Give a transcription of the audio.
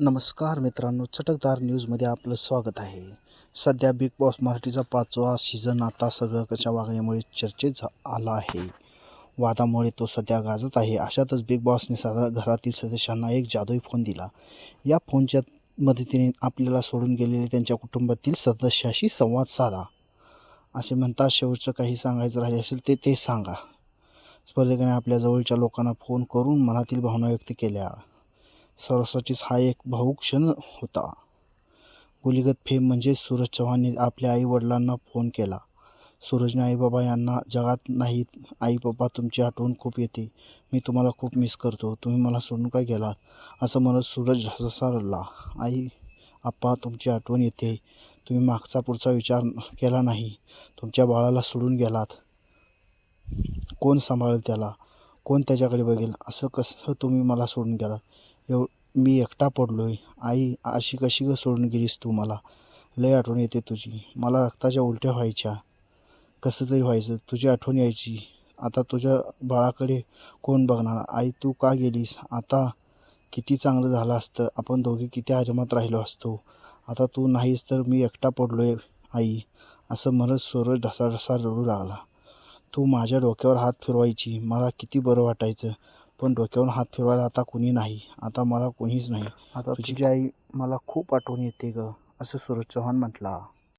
नमस्कार मित्रांनो चटकदार न्यूजमध्ये आपलं स्वागत आहे. सध्या बिग बॉस मराठीचा पाचवा सीझन आता सगळ्याच्या वागण्यामुळे चर्चेत झा- आला आहे. वादामुळे तो सध्या गाजत आहे. अशातच बिग बॉसने सदा घरातील सदस्यांना एक जादुई फोन दिला. या फोनच्या मदतीने आपल्याला सोडून गेलेले त्यांच्या कुटुंबातील सदस्याशी संवाद साधा. असे म्हणतात शेवटचं काही सांगायचं राहिले असेल ते ते सांगा. स्पर्धकाने आपल्या जवळच्या लोकांना फोन करून मनातील भावना व्यक्त केल्या. सरस्वतीच हा एक भाऊ क्षण होता. गुलीगत फेम म्हणजे सूरज चव्हाणने आपल्या आई वडिलांना फोन केला. सूरजने आईबाबा यांना जगात नाहीत आई बाबा तुमची आठवण खूप येते. मी तुम्हाला खूप मिस करतो. तुम्ही मला सोडून काय गेलात? असं म्हणत सूरज हससा रडला आई आप्पा तुमची आठवण येते. तुम्ही मागचा पुढचा विचार केला नाही. तुमच्या बाळाला सोडून गेलात. कोण सांभाळेल त्याला? कोण त्याच्याकडे बघेल? असं कसं तुम्ही मला सोडून गेलात? एव मी एकटा पडलो आहे आई अशी कशी ग सोडून गेलीस तू मला? लय आठवण येते तुझी. मला रक्ताच्या उलट्या व्हायच्या. कसं तरी व्हायचं. तुझी आठवण यायची. आता तुझ्या बाळाकडे कोण बघणार? आई तू का गेलीस? आता किती चांगलं झालं असतं. आपण दोघे किती हजमात राहिलो असतो. आता तू नाहीस तर मी एकटा पडलो आहे आई. असं म्हणत सूरज ढसाढसा रडू लागला. तू माझ्या डोक्यावर हात फिरवायची. मला किती बरं वाटायचं. पण डोक्यावरून हात फिरवायला आता कुणी नाही. आता मला कोणीच नाही. आता तुझी आई मला खूप आठवण येते ग असं सूरज चव्हाण म्हटला.